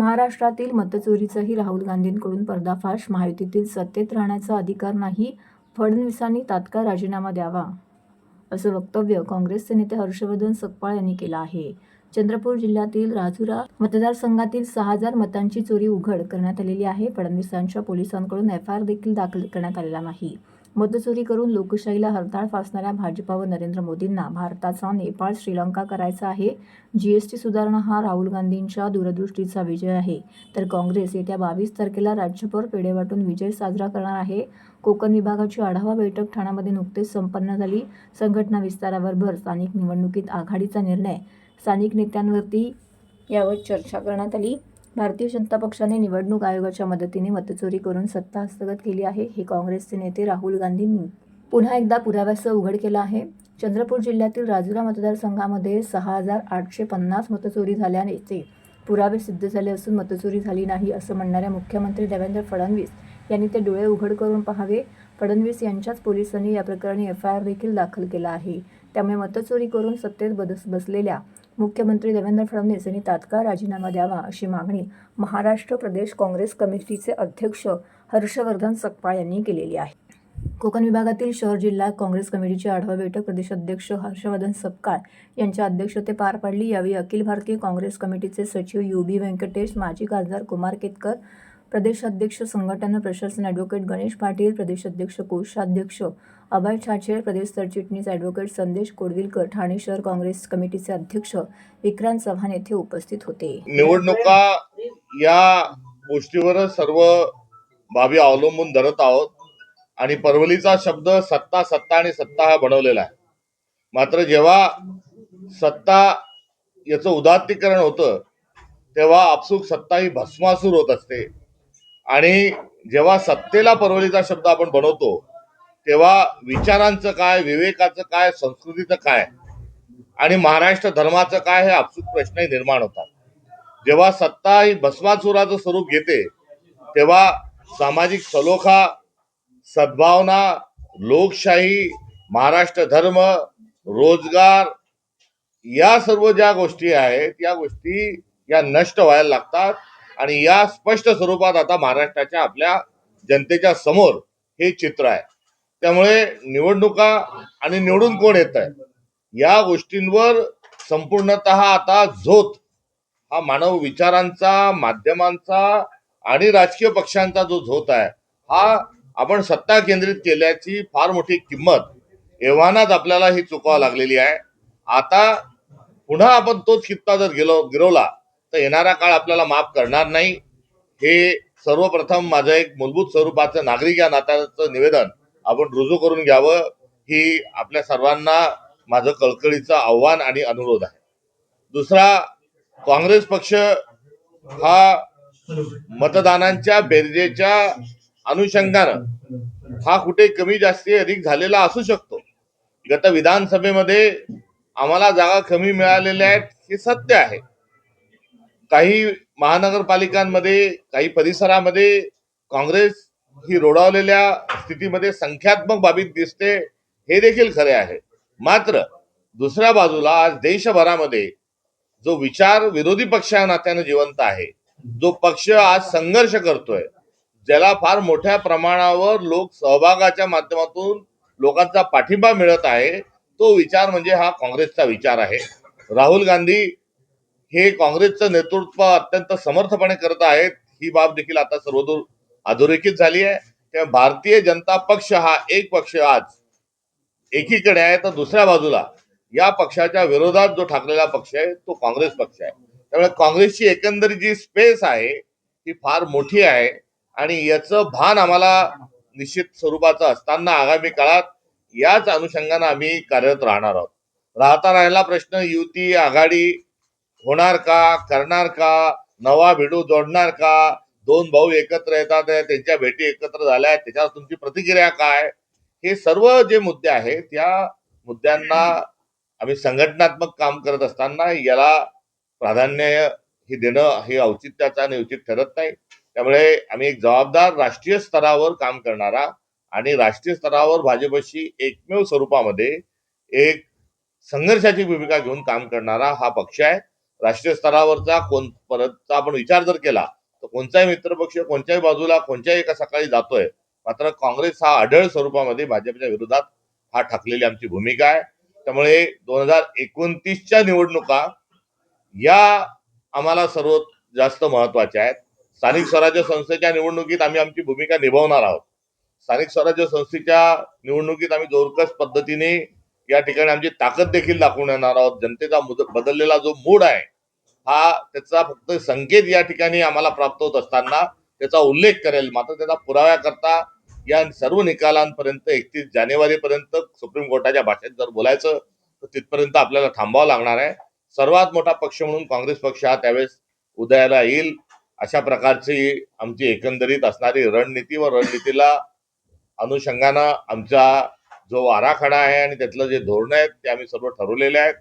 महाराष्ट्रातील मतचोरीचाही राहुल गांधींकडून पर्दाफाश. महायुतीतील सत्तेत राहण्याचा अधिकार नाही. फडणवीसांनी तात्काळ राजीनामा द्यावा असं वक्तव्य काँग्रेसचे नेते हर्षवर्धन सकपाळ यांनी केलं आहे. चंद्रपूर जिल्ह्यातील राजुरा मतदारसंघातील सहा हजार मतांची चोरी उघड करण्यात आलेली आहे. फडणवीसांच्या पोलिसांकडून एफ आय आर देखील दाखल करण्यात आलेला नाही. मतचोरी करून लोकशाहीला हरताळ फासणाऱ्या भाजपा व नरेंद्र मोदींना भारताचा नेपाळ श्रीलंका करायचा आहे. जीएसटी सुधारणा हा राहुल गांधींच्या दूरदृष्टीचा विजय आहे. तर काँग्रेस येत्या बावीस तारखेला राज्यभर पेढे वाटून विजय साजरा करणार आहे. कोकण विभागाची आढावा बैठक ठाण्यामध्ये नुकतेच संपन्न झाली. संघटना विस्तारावर भर स्थानिक निवडणुकीत आघाडीचा निर्णय स्थानिक नेत्यांवरती यावर चर्चा करण्यात आली. भारतीय जनता पक्षाने निवडणूक आयोगाच्या मदतीने मतचोरी करून सत्ता हस्तगत केली आहे. हे काँग्रेसचे नेते राहुल गांधींनी पुन्हा एकदा पुराव्यासह उघड केलं आहे. चंद्रपूर जिल्ह्यातील राजुरा मतदारसंघामध्ये सहा हजार आठशे पन्नास मतचोरी झाल्याचे पुरावे सिद्ध झाले असून मतचोरी झाली नाही असं म्हणणाऱ्या मुख्यमंत्री देवेंद्र फडणवीस यांनी ते डोळे उघड करून पाहावे. फडणवीस यांच्याच पोलिसांनी या प्रकरणी एफ आय आर देखील दाखल केला आहे. त्यामुळे मतचोरी करून सत्तेत बदस बसलेल्या मुख्यमंत्री देवेंद्र फडणवीस यांनी तात्काळ राजीनामा द्यावा अशी मागणी महाराष्ट्र प्रदेश काँग्रेस कमिटीचे अध्यक्ष हर्षवर्धन सकपाळ यांनी केलेली आहे. कोकण विभागातील शहर जिल्हा काँग्रेस कमिटीची आढावा बैठक प्रदेशाध्यक्ष हर्षवर्धन सपकाळ यांच्या अध्यक्षते पार पडली. यावेळी अखिल भारतीय काँग्रेस कमिटीचे सचिव यू बी व्यंकटेश माजी खासदार कुमार केतकर प्रदेशाध्यक्ष संघटना प्रशासन ॲडव्होकेट गणेश पाटील प्रदेशाध्यक्ष कोषाध्यक्ष अभय छाछेड प्रदेश सरचिटणीस ॲडव्होकेट संदेश कोडविलकर ठाणे शहर काँग्रेस कमिटीचे अध्यक्ष विक्रांत चव्हाण येथे उपस्थित होते. निवडणुका या गोष्टीवर सर्व बाबी अवलंबून धरत आहोत आणि परवलीचा शब्द सत्ता सत्ता आणि सत्ता हा बनवलेला आहे. मात्र जेव्हा सत्ता याचं उदात्तीकरण होतं तेव्हा आपसूक सत्ता ही भस्मासूर होत असते. आणि जेव्हा सत्तेला परवलीचा शब्द आपण बनवतो तेव्हा विचारांचं काय विवेकाचं काय संस्कृतीचं काय आणि महाराष्ट्र धर्माचं काय हे आपसूक प्रश्नही निर्माण होतात. जेव्हा सत्ता ही भस्मासुराचं स्वरूप घेते तेव्हा सामाजिक सलोखा सद्भावना लोकशाही महाराष्ट्र धर्म रोजगार या सर्व ज्या गोष्टी आहेत या गोष्टी या नष्ट व्हायला लागतात. आणि या स्पष्ट स्वरूपात आता महाराष्ट्राच्या आपल्या जनतेच्या समोर हे चित्र आहे. त्यामुळे निवडणुका आणि निवडून कोण येत आहे? या गोष्टींवर संपूर्णत आता झोत हा मानव विचारांचा माध्यमांचा आणि राजकीय पक्षांचा जो झोत आहे हा आपण सत्ता केंद्रित केल्याची फार मोठी किंमत एव्हानाच आपल्याला ही चुकावं लागलेली आहे. आता पुन्हा आपण तोच कित्ता जर गेलो गिरवला तर येणारा काळ आपल्याला माफ करणार नाही. हे सर्वप्रथम माझं एक मूलभूत स्वरूपाचं नागरिक या नात्याचं निवेदन आपण रुजू करून घ्यावं ही आपल्या सर्वांना माझं कळकळीचं आव्हान आणि अनुरोध आहे. दुसरा काँग्रेस पक्ष हा मतदानांच्या बेरजेच्या अनुषंगानं हा कुठे कमी जास्ती अधिक झालेला असू शकतो. गत विधानसभेमध्ये आम्हाला जागा कमी मिळालेल्या आहेत हे सत्य आहे. काही महानगरपालिकांमध्ये काही परिसरामध्ये काँग्रेस ही रोडावलेल्या स्थितीमध्ये संख्यात्मक बाबीत दिसते हे देखील खरे आहे. मात्र दुसऱ्या बाजूला आज देशभरामध्ये जो विचार विरोधी पक्ष नात्यानं जिवंत आहे जो पक्ष आज संघर्ष करतोय ज्याला फार मोठ्या प्रमाणावर लोक सहभागाच्या माध्यमातून लोकांचा पाठिंबा मिळत आहे तो विचार म्हणजे हा काँग्रेसचा विचार आहे. राहुल गांधी हे काँग्रेसचं नेतृत्व अत्यंत समर्थपणे करत आहेत ही बाब देखील आता सर्वदूर अधोरेखित झाली आहे. तेव्हा भारतीय जनता पक्ष हा एक पक्ष आज एकीकडे आहे तर दुसऱ्या बाजूला या पक्षाच्या विरोधात जो ठाकलेला पक्ष आहे तो काँग्रेस पक्ष आहे. त्यामुळे काँग्रेसची एकंदरीत जी स्पेस आहे ती फार मोठी आहे आणि याचं भान आम्हाला निश्चित स्वरूपाचं असताना आगामी काळात याच अनुषंगानं आम्ही कार्यरत राहणार आहोत. राहता राहिला प्रश्न युती आघाडी होणार का करणार का नवा भिडू जोडणार का दोन भाऊ एकत्र येतात त्यांच्या भेटी एकत्र झाल्या आहेत त्याच्यावर तुमची प्रतिक्रिया काय? हे सर्व जे मुद्दे आहेत त्या मुद्द्यांना आम्ही संघटनात्मक काम करत असताना याला प्राधान्य हे देणं हे औचित्याचं आणि उचित ठरत नाही. त्यामुळे आम्ही एक जबाबदार राष्ट्रीय स्तरावर काम करणारा आणि राष्ट्रीय स्तरावर भाजपशी एकमेव स्वरूपामध्ये एक संघर्षाची भूमिका घेऊन काम करणारा हा पक्ष आहे. राष्ट्रीय स्तरावरचा कोण परतचा आपण विचार जर केला तर कोणताही मित्रपक्ष कोणत्याही बाजूला कोणत्याही एका सकाळी जातोय मात्र काँग्रेस हा आढळ स्वरूपामध्ये भाजपच्या विरोधात हा ठाकलेली आमची भूमिका आहे. त्यामुळे दोन हजार एकोणतीसच्या निवडणुका या आम्हाला सर्वात जास्त महत्त्वाच्या आहेत. स्थानिक स्वराज्य संस्थेच्या निवडणुकीत आम्ही आमची भूमिका निभावणार आहोत. स्थानिक स्वराज्य संस्थेच्या निवडणुकीत आम्ही जोरकस पद्धतीने या ठिकाणी आमची ताकद देखील दाखवून येणार आहोत. जनतेचा बदललेला जो मूड आहे हा त्याचा फक्त संकेत या ठिकाणी आम्हाला प्राप्त होत असताना त्याचा उल्लेख करेल. मात्र त्याचा पुराव्याकरता या सर्व निकालांपर्यंत एकतीस जानेवारीपर्यंत सुप्रीम कोर्टाच्या भाषेत जर बोलायचं तर तिथपर्यंत आपल्याला थांबावं लागणार आहे. सर्वात मोठा पक्ष म्हणून काँग्रेस पक्ष हा त्यावेळेस उदयाला येईल. अशा प्रकारची आमची एकंदरीत असणारी रणनीती व रणनीतीला अनुषंगानं आमच्या जो आराखडा आहे आणि त्यातलं जे धोरण आहेत ते आम्ही सर्व ठरवलेले आहेत.